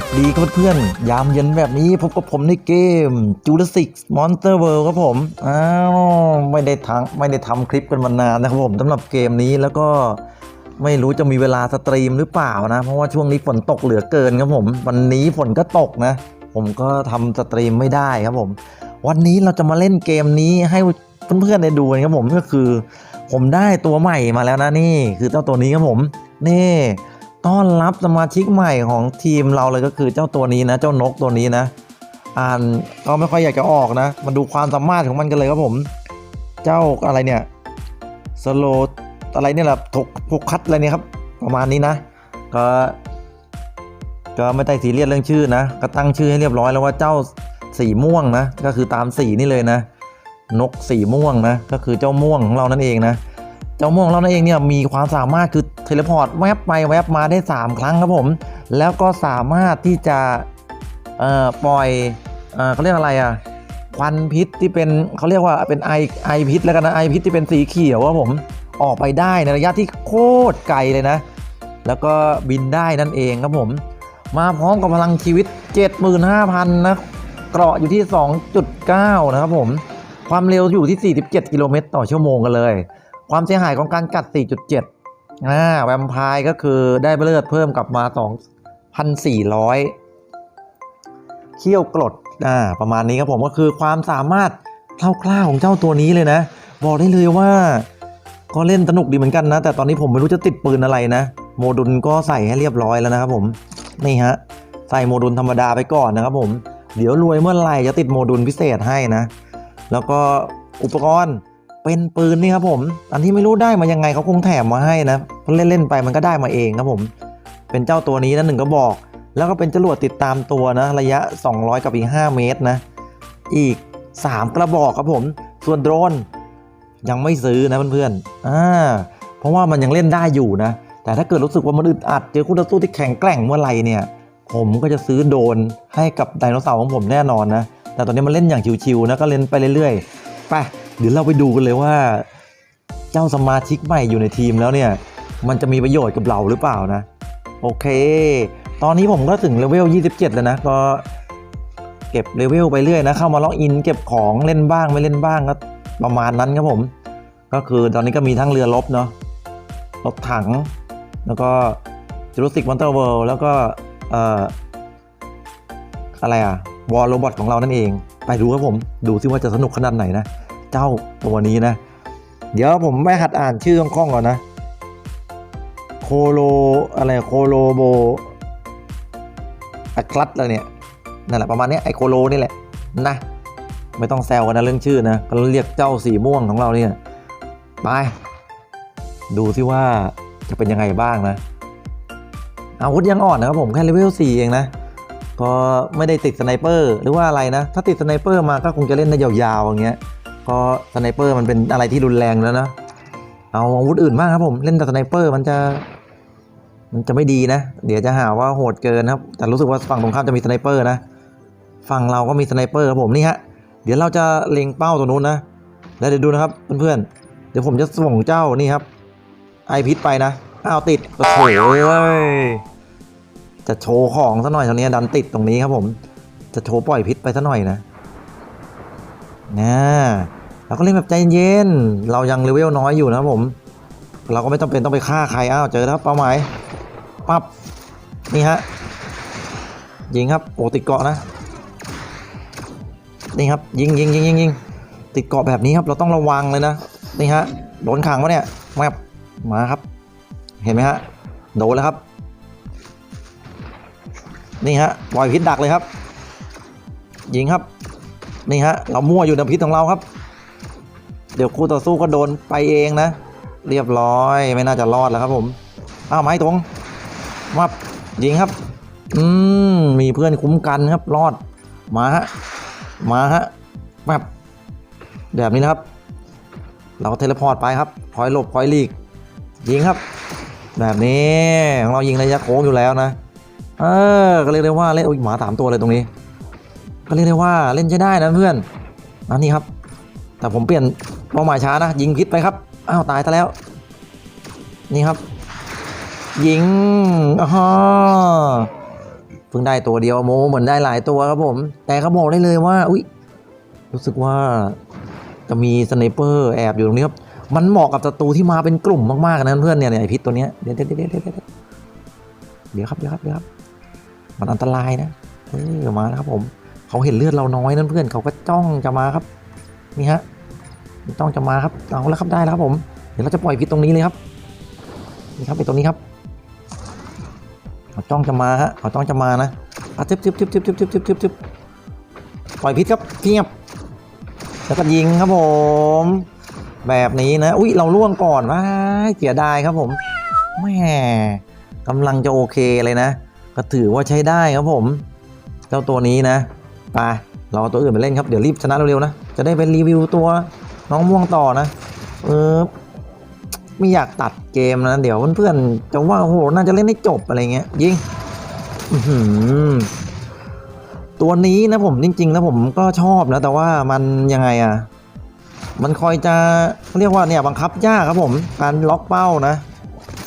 วัสดีครับเพื่อนๆ ยามเย็นแบบนี้พบกับผมในเกม Jurassic Monster World ครับผม อ้าว ไม่ได้ทั้งไม่ได้ทำคลิปกันมานานนะครับผมสำหรับเกมนี้แล้วก็ไม่รู้จะมีเวลาสตรีมหรือเปล่านะ เพราะว่าช่วงนี้ฝนตกเหลือเกินครับผม วันนี้ฝนก็ตกนะ ผมก็ทำสตรีมไม่ได้ครับผม วันนี้เราจะมาเล่นเกมนี้ให้เพื่อนๆได้ดูกันครับผมก็คือ ผมได้ตัวใหม่มาแล้วนะนี่ คือเจ้าตัวนี้ครับผม นี่ ต้อนรับสมาชิกใหม่ของทีมเราเลยก็คือเจ้าตัวนี้นะ เจ้านกตัวนี้นะ อ่านก็ไม่ค่อยอยากจะออกนะ มาดูความสามารถของมันกันเลยครับผม เจ้าอะไรเนี่ยสโลอะไรเนี่ยแหละถกพกคัดอะไรเนี่ยครับ ประมาณนี้นะ ก็ก็ไม่ได้สีเรียสเรื่องชื่อนะ ก็ตั้งชื่อให้เรียบร้อยแล้วว่าเจ้าสีม่วงนะ ก็คือตามสีนี่เลยนะ นกสีม่วงนะ ก็คือเจ้าม่วงของเรานั่นเองนะ เจ้าม่วงของเรานั่นเองเนี่ยมีความสามารถคือ เทเลพอร์ตแวบไปแวบมาได้ 3 ครั้งครับผม แล้วก็สามารถที่จะปล่อยเอเขาเรียกอะไรอะควันพิษที่เป็นเขาเรียกว่าเป็นไอไอพิษแล้วกันนะไอพิษที่เป็นสีเขียวครับผมออกไปได้ในระยะที่โคตรไกลเลยนะ แล้วก็บินได้นั่นเองครับผม มาพร้อมกับพลังชีวิต 75,000 นะเกราะอยู่ที่ 2.9 นะครับผม ความเร็วอยู่ที่ 47 กิโลเมตรต่อชั่วโมงกันเลย ความเสียหายของการกัด 4.7 อ่าแวมไพร์ก็คือได้เลือดเพิ่มกลับมา 2,400 เขี้ยวกรดอ่าประมาณนี้ครับผมก็คือความสามารถคร่าวๆของเจ้าตัวนี้เลยนะ บอกได้เลยว่าก็เล่นสนุกดีเหมือนกันนะ แต่ตอนนี้ผมไม่รู้จะติดปืนอะไรนะ โมดุลก็ใส่ให้เรียบร้อยแล้วนะครับผมนี่ฮะใส่โมดุลธรรมดาไปก่อนนะครับผม เดี๋ยวรวยเมื่อไหร่จะติดโมดุลพิเศษให้นะ แล้วก็อุปกรณ์ เป็นปืนนี่ครับผม อันที่ไม่รู้ได้มายังไงเขาคงแถมมาให้นะเพราะเล่นๆไปมันก็ได้มาเองครับผม เป็นเจ้าตัวนี้นะหนึ่งก็บอก แล้วก็เป็นจรวดติดตามตัวนะ ระยะ 200 กับอีก 5 เมตรนะ อีก 3 กระบอกครับผม ส่วนโดรนยังไม่ซื้อนะเพื่อนๆอ่าเพราะว่ามันยังเล่นได้อยู่นะ แต่ถ้าเกิดรู้สึกว่ามันอึดอัดเจอคู่ต่อสู้ที่แข็งแกร่งเมื่อไหร่เนี่ย ผมก็จะซื้อโดนให้กับไดโนเสาร์ของผมแน่นอนนะ แต่ตอนนี้มันเล่นอย่างชิวๆนะก็เล่นไปเรื่อยๆไป เดี๋ยวเราไปดูกันเลยว่า เจ้าสมาชิกใหม่อยู่ในทีมแล้วเนี่ย มันจะมีประโยชน์กับเราหรือเปล่านะ โอเค ตอนนี้ผมก็ถึงเลเวล 27 แล้วนะ ก็เก็บเลเวลไปเรื่อยนะ เข้ามาล็อกอินเก็บของเล่นบ้างไม่เล่นบ้างก็ประมาณนั้นครับผม ก็คือตอนนี้ก็มีทั้งเรือรบเนาะ รถถัง แล้วก็จูราสสิกมอนเตอร์เวิลด์แล้วก็เอ่ออะไรอะวอลโรบอทของเรานั่นเอง ไปดูครับผม ดูซิว่าจะสนุกขนาดไหนนะ เจ้าตัวนี้นะ เดี๋ยวผมไม่หัดอ่านชื่อคล่องๆก่อนนะ โคโลอะไรโคโลโบอะคลัตอะไรเนี่ยนั่นแหละประมาณเนี้ยไอโคโลนี่แหละนะ ไม่ต้องแซวกันนะเรื่องชื่อนะก็เรียกเจ้าสีม่วงของเราเนี่ยไปดูซิว่าจะเป็นยังไงบ้างนะอาวุธยังอ่อนนะครับผมแค่เลเวล4เองนะก็ไม่ได้ติดสไนเปอร์หรือว่าอะไรนะ ถ้าติดสไนเปอร์มาก็คงจะเล่นได้ยาวๆอย่างเงี้ย ก็สไนเปอร์มันเป็นอะไรที่รุนแรงแล้วนะ เอาอาวุธอื่นมากครับผม เล่นแต่สไนเปอร์มันจะ มันจะไม่ดีนะ เดี๋ยวจะหาว่าโหดเกินครับ แต่รู้สึกว่าฝั่งตรงข้ามจะมีสไนเปอร์นะ ฝั่งเราก็มีสไนเปอร์ครับผมนี่ฮะ เดี๋ยวเราจะเล็งเป้าตัวนู้นนะ แล้วเดี๋ยวดูนะครับเพื่อนๆ เดี๋ยวผมจะส่งเจ้านี่ครับ ไอพิษไปนะ อ้าวติด โอ้โหเว้ยจะโชว์ของซะหน่อยตรงนี้ดันติดตรงนี้ครับผม จะโชว์ปล่อยพิษไปซะหน่อยนะนะ เราก็เล่นแบบใจเย็นเรายังเลเวลน้อยอยู่นะผม เราก็ไม่ต้องเป็นต้องไปฆ่าใครอ้าวเจอแล้วเป้าหมายปั๊บนี่ฮะยิงครับโอ้ติดเกาะนะนี่ครับยิงยิงยิงยิงยิงติดเกาะแบบนี้ครับ เราต้องระวังเลยนะนี่ฮะโดนขังวะเนี่ยมบมาครับ เห็นไหมฮะโดนแล้วครับ นี่ฮะปล่อยพิษดักเลยครับ ยิงครับ นี่ฮะเรามั่วอยู่ในพิษของเราครับ เดี๋ยวคู่ต่อสู้ก็โดนไปเองนะ เรียบร้อยไม่น่าจะรอดแล้วครับผมอ้าวไม้ตรงมับยิงครับ อืมมีเพื่อนคุ้มกันครับรอดมาฮะมาฮะแบบแบบนี้นะครับ เราเทเลพอร์ตไปครับคอยหลบคอยหลีกยิงครับ แบบนี้ของเรายิงระยะโค้งอยู่แล้วนะ เออก็เรียกได้ว่าเล่นโอ้ยหมาสามตัวเลยตรงนี้ ก็เรียกได้ว่าเล่นใช้ได้นะเพื่อนอันนี้ครับ แต่ผมเปลี่ยน เป้าหมายช้านะ ยิงพิษไปครับ อ้าว ตายซะแล้ว นี่ครับ ยิงอ๋อเพิ่งได้ตัวเดียวโมเหมือนได้หลายตัวครับผม แต่เขาบอกได้เลยว่า อุ้ยรู้สึกว่าจะมีสไนเปอร์แอบอยู่ตรงนี้ครับ มันเหมาะกับศัตรูที่มาเป็นกลุ่มมากๆนะเพื่อนเนี่ยไอพิษตัวเนี้ยเดี๋ยวเดี๋ยวเดี๋ยวเดี๋ยวเดี๋ยวครับเดี๋ยวครับเดี๋ยวครับ มันอันตรายนะเออมาแล้วครับผม เขาเห็นเลือดเราน้อยนั่นเพื่อนเขาก็จ้องจะมาครับ นี่ฮะ จ้องจะมาครับเอาแล้วครับได้แล้วครับผมเดี๋ยวเราจะปล่อยพิษตรงนี้เลยครับนี่ครับไปตรงนี้ครับเขาจ้องจะมาฮะเขาจ้องจะมานะอะทึบทึบทึบทึบทึบทึบทึบทึบทึบปล่อยพิษครับเพียบแล้วก็ยิงครับผม แบบนี้นะอุ้ยเราล่วงก่อนว้าเสียดายครับผมแม่กำลังจะโอเคเลยนะ ก็ถือว่าใช้ได้ครับผม เจ้าตัวนี้นะไปเราเอตัวอื่นไปเล่นครับ เดี๋ยวรีบชนะเร็วๆนะ จะได้ไปรีวิวตัว น้องม่วงต่อนะเออไม่อยากตัดเกมนะ เดี๋ยวเพื่อนๆจะว่าโอ้โหน่าจะเล่นให้จบอะไรเงี้ยยิงตัวนี้นะผมจริงๆนะผมก็ชอบนะ แต่ว่ามันยังไงอะมันคอยจะเรียกว่าเนี่ยบังคับยากครับผม การล็อกเป้านะ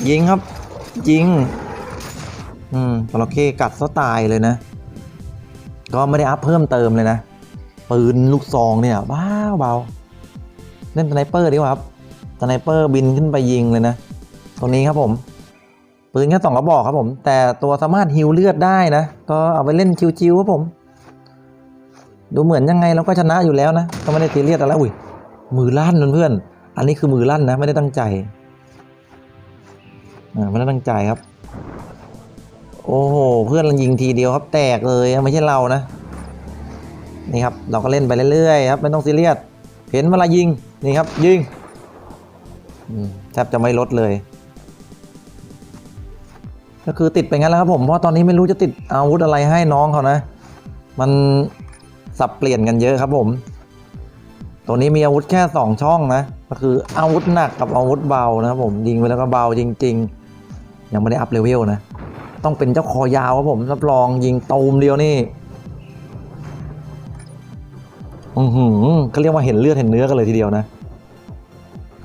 ยิงครับ ยิง อืมจระเข้กัดซะตายเลยนะ ก็ไม่ได้อัพเพิ่มเติมเลยนะ ปืนลูกซองเนี่ยบ้าเบา เล่นสไนเปอร์ดีกว่าครับสไนเปอร์บินขึ้นไปยิงเลยนะตรงนี้ครับผมปืนแค่สองกระบอกครับผม แต่ตัวสามารถฮิวเลือดได้นะ ก็เอาไปเล่นชิวๆครับผม ดูเหมือนยังไงเราก็ชนะอยู่แล้วนะ ก็ไม่ได้ตีเลียดอะไรอุ้ยมือลั่นเพื่อนๆอันนี้คือมือลั่นนะ ไม่ได้ตั้งใจอ่าไม่ได้ตั้งใจครับ โอ้โหเพื่อนเรายิงทีเดียวครับ แตกเลยไม่ใช่เรานะนี่ครับ เราก็เล่นไปเรื่อยๆครับไม่ต้องซีเรียสเห็นเวลายิง นี่ครับยิงแทบจะไม่ลดเลย ก็คือติดไปงั้นแล้วครับผมเพราะตอนนี้ไม่รู้จะติดอาวุธอะไรให้น้องเขานะ มันสับเปลี่ยนกันเยอะครับผม ตัวนี้มีอาวุธแค่2ช่องนะ ก็คืออาวุธหนักกับอาวุธเบานะครับผมยิงไปแล้วก็เบาจริง ๆ ยังไม่ได้อัพเลเวลนะ ต้องเป็นเจ้าคอยาวครับผมรับรองยิงตูมเดียวนี่ อือหือเขาเรียกว่าเห็นเลือดเห็นเนื้อกันเลยทีเดียวนะ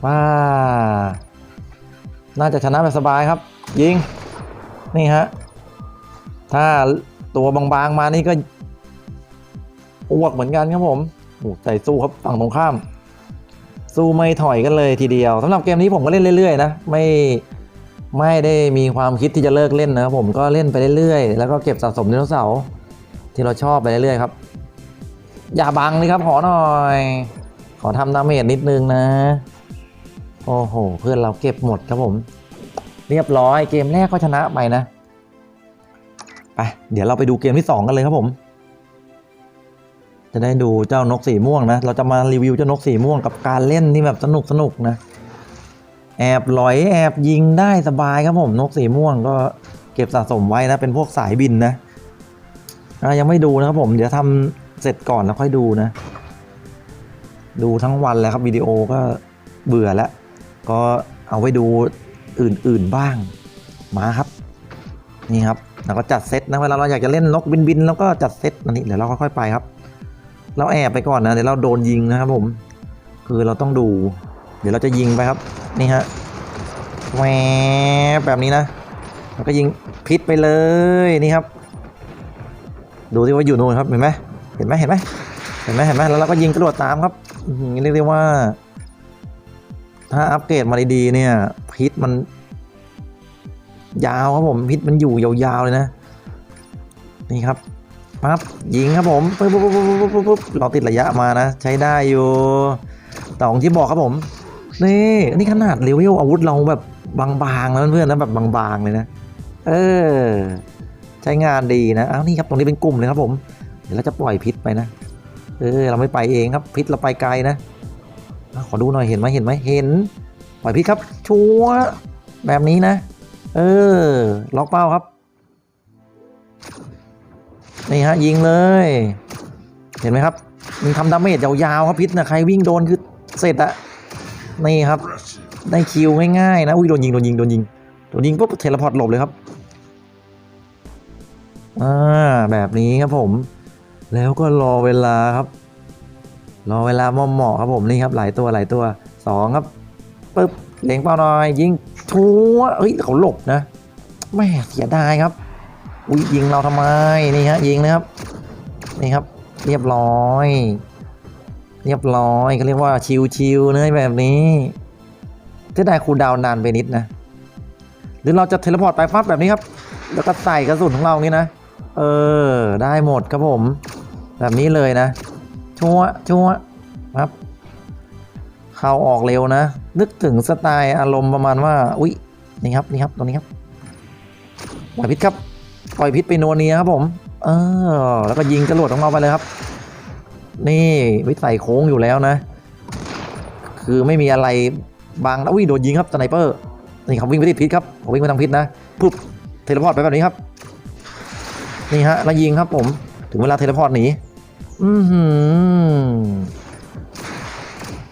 ว้าน่าจะชนะแบบสบายครับ ยิง นี่ฮะ ถ้าตัวบางๆมานี่ก็อ้วกเหมือนกันครับผมโอ้ใจสู้ครับฝั่งตรงข้าม สู้ไม่ถอยกันเลยทีเดียวสำหรับเกมนี้ผมก็เล่นเรื่อยๆนะไม่ไม่ได้มีความคิดที่จะเลิกเล่นนะครับผมก็เล่นไปเรื่อยๆแล้วก็เก็บสะสมไดโนเสาร์ที่เราชอบไปเรื่อยๆครับ อย่าบังเลยครับขอหน่อย ขอทำดาเมจนิดนึงนะ โอ้โห เพื่อนเราเก็บหมดครับผม เรียบร้อยเกมแรกก็ชนะไปนะ ไป เดี๋ยวเราไปดูเกมที่ 2 กันเลยครับผม จะได้ดูเจ้านกสีม่วงนะ เราจะมารีวิวเจ้านกสีม่วงกับการเล่นที่แบบสนุกสนุกนะ แอบลอยแอบยิงได้สบายครับผม นกสีม่วงก็เก็บสะสมไว้นะ เป็นพวกสายบินนะะยังไม่ดูนะครับผม เดี๋ยวทำ เสร็จก่อนแล้วค่อยดูนะ ดูทั้งวันแล้วครับวิดีโอก็เบื่อแล้ว ก็เอาไว้ดูอื่นๆบ้าง มาครับ นี่ครับเราก็จัดเซตนะเวลาเราอยากจะเล่นนกบินบินแล้วก็จัดเซตอันนี้เดี๋ยวเราค่อยๆไปครับ เราแอบไปก่อนนะเดี๋ยวเราโดนยิงนะครับผม คือเราต้องดู เดี๋ยวเราจะยิงไปครับ นี่ฮะแหวแบบนี้นะแล้วก็ยิงพิษไปเลยนี่ครับ ดูที่ว่าอยู่นู่นครับเห็นไหม เห็นไหมเห็นไหมเห็นไหมเห็นไหมแล้วเราก็ยิงกระโดดตามครับเรียกได้ว่า ถ้าอัปเกรดมาดีๆเนี่ยพิษมัน ยาวครับผมพิษมันอยู่ยาวๆเลยนะ นี่ครับปั๊บยิงครับผมปุ๊บปุ๊บปุ๊บปุ๊บปุ๊บปุ๊บเราติดระยะมานะ ใช้ได้อยู่แต่ของที่บอกครับผม นี่นี่ขนาดเลเวลอาวุธเราแบบบางๆนะเพื่อนๆนะแบบบางๆเลยนะ เออ ใช้งานดีนะอ้าวนี่ครับตรงนี้เป็นกลุ่มเลยครับผม เดี๋ยวเราจะปล่อยพิษไปนะ เออ เราไม่ไปเองครับ พิษเราไปไกลนะ ขอดูหน่อยเห็นไหมเห็นไหมเห็น ปล่อยพิษครับ ชัวแบบนี้นะ เออ ล็อกเป้าครับ นี่ฮะยิงเลย เห็นไหมครับมันทำดาเมจยาวๆครับพิษนะใครวิ่งโดนคือเสร็จอะนี่ครับ ได้คิวง่ายๆนะ อุ้ยโดนยิงโดนยิงโดนยิงโดนยิงปุ๊บเทเลพอร์ตหลบเลยครับ อ่าแบบนี้ครับผม แล้วก็รอเวลาครับ รอเวลาเหมาะครับผมนี่ครับหลายตัวหลายตัวสองครับปึ๊บเล็งเป้าหน่อยยิงชัวร์เอ้ยเขาหลบนะแม่เสียดายครับอุ้ยยิงเราทำไมนี่ฮะยิงนะครับนี่ครับ เรียบร้อย เรียบร้อยเขาเรียกว่าชิวๆเนยแบบนี้ที่ได้คูดาวนานไปนิดนะ หรือเราจะเทเลพอร์ตไปฟับแบบนี้ครับ แล้วก็ใส่กระสุนของเรานี่นะ เออ ได้หมดครับผม แบบนี้เลยนะ ชัวชัวครับ เข้าออกเร็วนะ นึกถึงสไตล์อารมณ์ประมาณว่า อุ๊ย นี่ครับ นี่ครับ ตรงนี้ครับ ปล่อยพิษครับ ปล่อยพิษไปนัวเนียครับผม เออ แล้วก็ยิงจรวดของเราไปเลยครับ นี่วิสัยโค้งอยู่แล้วนะ คือไม่มีอะไรบังอุ้ยโดนยิงครับสไนเปอร์ นี่ครับวิ่งไปที่พิษครับผมวิ่งไปทางพิษนะ ปุ๊บ เทเลพอร์ตไปแบบนี้ครับ นี่ฮะ แล้วยิงครับผม ถึงเวลาเทเลพอร์ตหนี อือหือ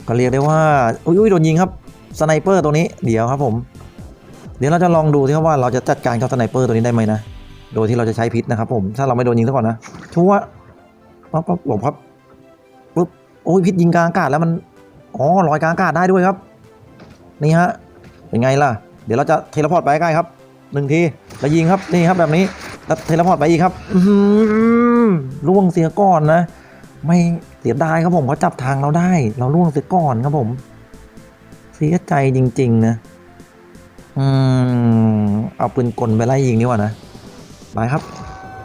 ก็เรียกได้ว่า อุ้ยโดนยิงครับ สไนเปอร์ตัวนี้ เดี๋ยวครับผม เดี๋ยวเราจะลองดูที่ครับว่าเราจะจัดการกับสไนเปอร์ตัวนี้ได้ไหมนะ โดยที่เราจะใช้พิษนะครับผม ถ้าเราไม่โดนยิงซะก่อนนะชั่วปั๊บปั๊บหลบครับปุ๊บ โอ้ยพิษยิงกลางอากาศแล้วมัน อ๋อลอยกลางอากาศได้ด้วยครับ นี่ฮะ เป็นไงล่ะ เดี๋ยวเราจะเทเลพอร์ตไปใกล้ครับหนึ่งที แล้วยิงครับ นี่ครับแบบนี้ แล้วเทเลพอร์ตไปอีกครับอื้อหือล่วงเสียก่อนนะ ไม่เสียดายครับผมเขาจับทางเราได้ เราล่วงเสียก่อนครับผม เสียใจจริง ๆ นะ อืม เอาปืนกลไปไล่ยิงดีกว่านะไปครับ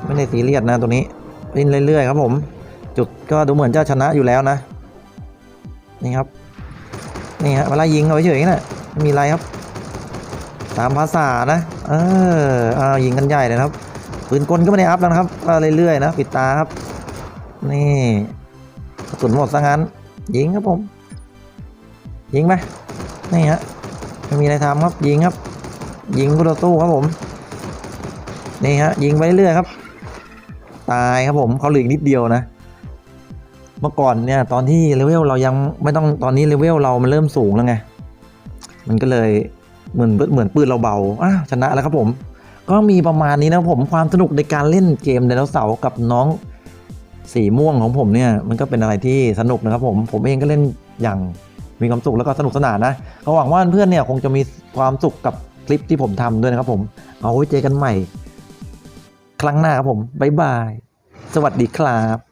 ไม่ได้ซีเรียสนะตัวนี้เล่นเรื่อยๆครับผม จุดก็ดูเหมือนจะชนะอยู่แล้วนะ นี่ครับ นี่ฮะเวลายิงเอาเฉยๆนะไม่มีอะไรครับ ตามภาษานะ เออเอายิงกันใหญ่เลยนะครับ ปืนกลก็ไม่ได้อัพแล้วนะครับก็เรื่อยๆนะปิดตาครับ นี่กระสุนหมดซะงั้น ยิงครับผม ยิงไปนี่ฮะไม่มีอะไรทำครับยิงครับ ยิงกูต่อสู้ครับผม นี่ฮะยิงไปเรื่อยๆครับ ตายครับผมเขาเหลืออีกนิดเดียวนะ เมื่อก่อนเนี่ยตอนที่เลเวลเรายังไม่ต้องตอนนี้เลเวลเรามันเริ่มสูงแล้วไง มันก็เลยเหมือนเหมือนปืนเราเบาอะชนะแล้วครับผม ก็มีประมาณนี้นะผมความสนุกในการเล่นเกมไดโนเสาร์กับน้องสีม่วงของผมเนี่ยมันก็เป็นอะไรที่สนุกนะครับผมผมเองก็เล่นอย่างมีความสุขแล้วก็สนุกสนานนะก็หวังว่าเพื่อนเนี่ยคงจะมีความสุขกับคลิปที่ผมทำด้วยนะครับผมเอาไว้เจอกันใหม่ ครั้งหน้าครับผมบ๊ายบาย สวัสดีครับ